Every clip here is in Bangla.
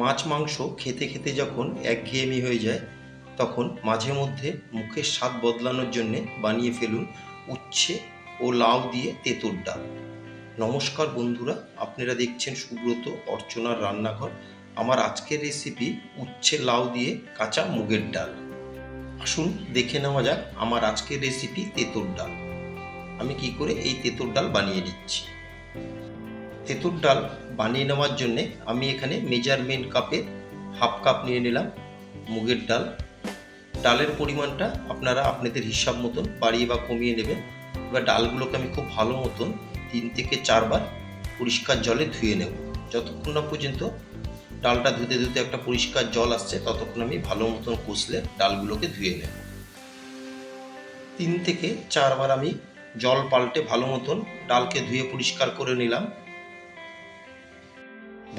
মাছ মাংস খেতে খেতে যখন একঘেয়েমি হয়ে যায়, তখন মাঝে মধ্যে মুখের স্বাদ বদলানোর জন্যে বানিয়ে ফেলুন উচ্ছে ও লাউ দিয়ে তেঁতুর ডাল। নমস্কার বন্ধুরা, আপনারা দেখছেন সুব্রত অর্চনার রান্নাঘর। আমার আজকের রেসিপি উচ্ছে লাউ দিয়ে কাঁচা মুগের ডাল। আসুন দেখে নেওয়া যাক আমার আজকের রেসিপি তেঁতুর ডাল। আমি কি করে এই তেঁতুর ডাল বানিয়ে নিচ্ছি? তেঁতুর ডাল বানিয়ে নেওয়ার জন্যে আমি এখানে মেজারমেন্ট কাপে হাফ কাপ নিয়ে নিলাম মুগের ডাল। ডালের পরিমাণটা আপনারা আপনাদের হিসাব মতন বাড়িয়ে বা কমিয়ে নেবেন। এবার ডালগুলোকে আমি খুব ভালো মতন তিন থেকে চারবার পরিষ্কার জলে ধুয়ে নেব। যতক্ষণ না পর্যন্ত ডালটা ধুতে ধুতে একটা পরিষ্কার জল আসছে, ততক্ষণ আমি ভালো মতন কষলে ডালগুলোকে ধুয়ে নেব। তিন থেকে চারবার আমি জল পাল্টে ভালো মতন ডালকে ধুয়ে পরিষ্কার করে নিলাম।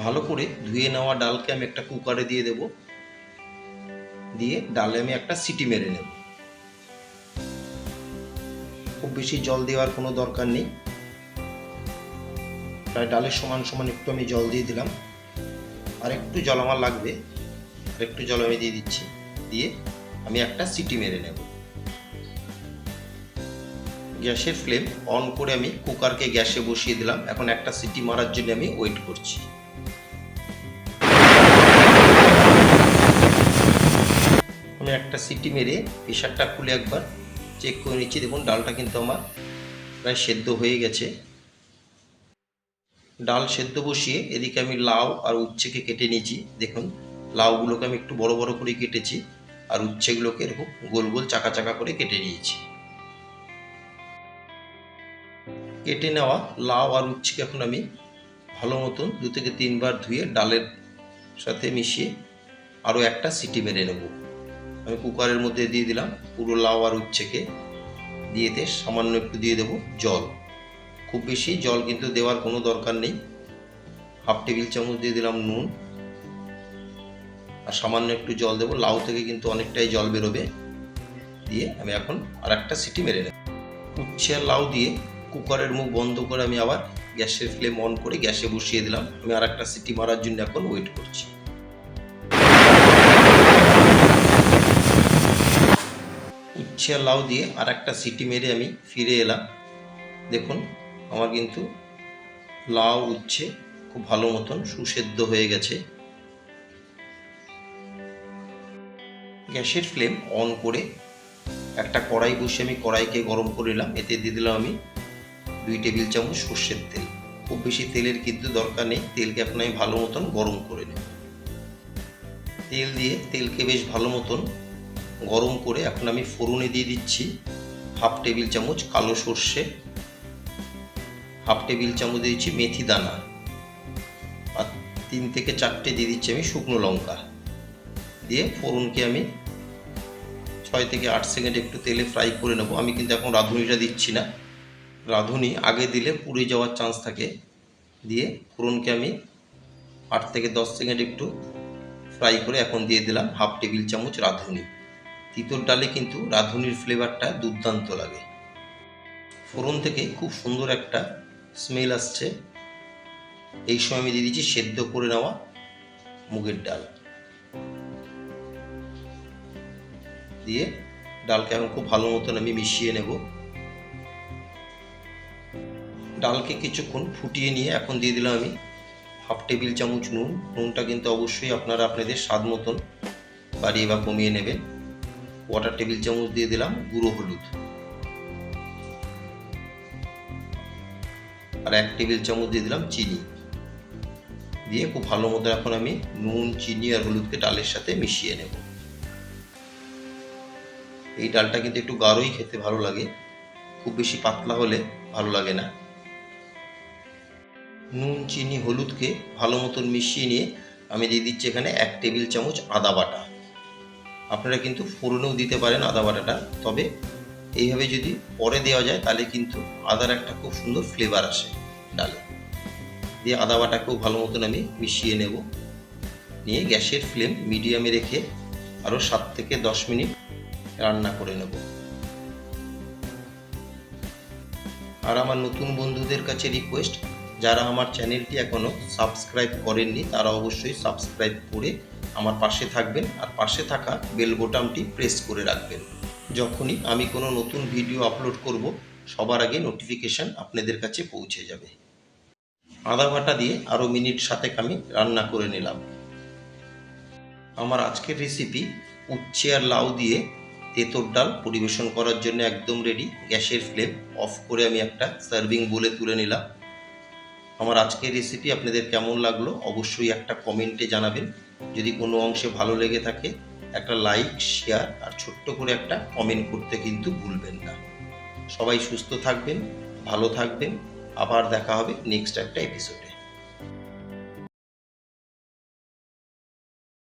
ভালো করে ধুয়ে নেওয়া ডালকে আমি একটা কুকারে দিয়ে দেব। দিয়ে ডালে আমি একটা সিটি মেরে নেব। খুব বেশি জল দেওয়ার কোনো দরকার নেই। প্রায় ডালের সমান সমান একটু আমি জল দিয়ে দিলাম। আর একটু জল আমার লাগবে। আর একটু জল আমি দিয়ে দিচ্ছি। দিয়ে আমি একটা সিটি মেরে নেব। গ্যাসের ফ্লেম অন করে আমি কুকারকে গ্যাসে বসিয়ে দিলাম। এখন একটা সিটি মারার জন্য আমি ওয়েট করছি। আমি একটা সিটি মেরে প্রেশারটা খুলে একবার চেক করে নিচ্ছি। দেখুন, ডালটা কিন্তু আমার প্রায় সেদ্ধ হয়ে গেছে। ডাল সেদ্ধ বসিয়ে এদিকে আমি লাউ আর উচ্ছেকে কেটে নিয়েছি। দেখুন, লাউগুলোকে আমি একটু বড় বড় করে কেটেছি আর উচ্ছেগুলোকে এরকম গোল গোল চাকা চাকা করে কেটে নিয়েছি। কেটে নেওয়া লাউ আর উচ্ছেকে এখন আমি ভালো মতন দু থেকে তিনবার ধুয়ে ডালের সাথে মিশিয়ে আরও একটা সিটি মেরে নেব। আমি কুকারের মধ্যে দিয়ে দিলাম পুরো লাউ আর উচ্ছেকে। দিয়েতে সামান্য একটু দিয়ে দেব জল। খুব বেশি জল কিন্তু দেওয়ার কোনো দরকার নেই। হাফ টেবিল চামচ দিয়ে দিলাম নুন। আর সামান্য একটু জল দেবো। লাউ থেকে কিন্তু অনেকটাই জল বেরোবে। দিয়ে আমি এখন আর একটা সিটি মেরে নেব। উচ্ছে আর লাউ দিয়ে কুকারের মুখ বন্ধ করে আমি আবার গ্যাসের ফ্লেম অন করে গ্যাসে বসিয়ে দিলাম। আমি আর একটা সিটি মারার জন্য এখন ওয়েট করছি। উচ্ছে আর লাউ দিয়ে আর একটা সিটি মেরে আমি ফিরে এলাম। দেখুন, আমার কিন্তু লাউ উচ্ছে খুব ভালো মতন সুসেদ্ধ হয়ে গেছে। গ্যাসের ফ্লেম অন করে একটা কড়াই বসে আমি কড়াইকে গরম করে নিলাম। এতে দিয়ে দিলাম আমি দুই টেবিল চামচ সর্ষের তেল। খুব বেশি তেলের কিন্তু দরকার নেই। তেলকে আমি ভালো মতন গরম করে নেব। তেল দিয়ে, তেলকে বেশ ভালো মতন গরম করে এখন আমি ফোড়নে দিয়ে দিচ্ছি হাফ টেবিল চামচ কালো সর্ষে, হাফ টেবিল চামচ দিয়ে দিচ্ছি মেথি দানা, আর তিন থেকে চারটে দিয়ে দিচ্ছি আমি শুকনো লঙ্কা। দিয়ে ফোড়নকে আমি ছয় থেকে আট সেকেন্ড একটু তেলে ফ্রাই করে নেব। আমি কিন্তু এখন রাঁধুনিটা দিচ্ছি না। রাঁধুনি আগে দিলে পুড়ে যাওয়ার চান্স থাকে। দিয়ে ফোড়নকে আমি আট থেকে দশ সেকেন্ড একটু ফ্রাই করে এখন দিয়ে দিলাম হাফ টেবিল চামচ রাঁধুনি। তিতর ডালে কিন্তু রাঁধুনির ফ্লেভারটা দুর্দান্ত লাগে। ফোড়ন থেকে খুব সুন্দর একটা স্মেল আসছে। এই সময় আমি দিয়ে দিচ্ছি সেদ্ধ করে নেওয়া মুগের ডাল। দিয়ে ডালকে এখন খুব ভালো মতন আমি মিশিয়ে নেব। ডালকে কিছুক্ষণ ফুটিয়ে নিয়ে এখন দিয়ে দিলাম আমি হাফ টেবিল চামচ নুন। নুনটা কিন্তু অবশ্যই আপনারা আপনাদের স্বাদ মতন বাড়িয়ে বা কমিয়ে নেবেন। কোয়াটার টেবিল চামচ দিয়ে দিলাম, গুঁড়ো হলুদ। আর এক টেবিল চামচ দিয়ে দিলাম চিনি। দিয়ে খুব ভালো মতো এখন আমি নুন, চিনি আর হলুদকে ডালের সাথে মিশিয়ে নেব। এই ডালটা কিন্তু একটু গাঢ়ই খেতে ভালো লাগে। খুব বেশি পাতলা হলে ভালো লাগে না। নুন, চিনি, হলুদকে ভালো মতন মিশিয়ে নিয়ে আমি দিয়ে দিচ্ছি এখানে এক টেবিল চামচ আদা বাটা। আপনারা কিন্তু ফোড়নেও দিতে পারেন আদা বাটাটা। তবে এইভাবে যদি পরে দেওয়া যায়, তাহলে কিন্তু আদার একটা খুব সুন্দর ফ্লেভার আসে ডালে। দিয়ে আদা বাটাকেও ভালো মতন আমি মিশিয়ে নেব। নিয়ে গ্যাসের ফ্লেম মিডিয়ামে রেখে আরও সাত থেকে দশ মিনিট রান্না করে নেব। আর আমার নতুন বন্ধুদের কাছে রিকোয়েস্ট যারা আমার চ্যানেলটি এখনও সাবস্ক্রাইব করেননি, তারা অবশ্যই সাবস্ক্রাইব করে আমার পাশে থাকবেন আর পাশে থাকা বেল বোতামটি প্রেস করে রাখবেন। যখনই আমি কোনো নতুন ভিডিও আপলোড করব, সবার আগে নোটিফিকেশান আপনাদের কাছে পৌঁছে যাবে। আদা বাটা দিয়ে আরও মিনিট সাতেক আমি রান্না করে নিলাম। আমার আজকের রেসিপি উচ্ছে আর লাউ দিয়ে তেঁতর ডাল পরিবেশন করার জন্য একদম রেডি গ্যাসের ফ্লেম অফ করে আমি একটা সার্ভিং বলে তুলে নিলাম। আমার আজকের রেসিপি আপনাদের কেমন লাগল অবশ্যই একটা কমেন্টে জানাবেন। যদি কোনো অংশে ভালো লেগে থাকে, একটা লাইক শেয়ার আর ছোট্ট করে একটা কমেন্ট করতে কিন্তু ভুলবেন না। সবাই সুস্থ থাকবেন, ভালো থাকবেন। আবার দেখা হবে নেক্সট একটা এপিসোডে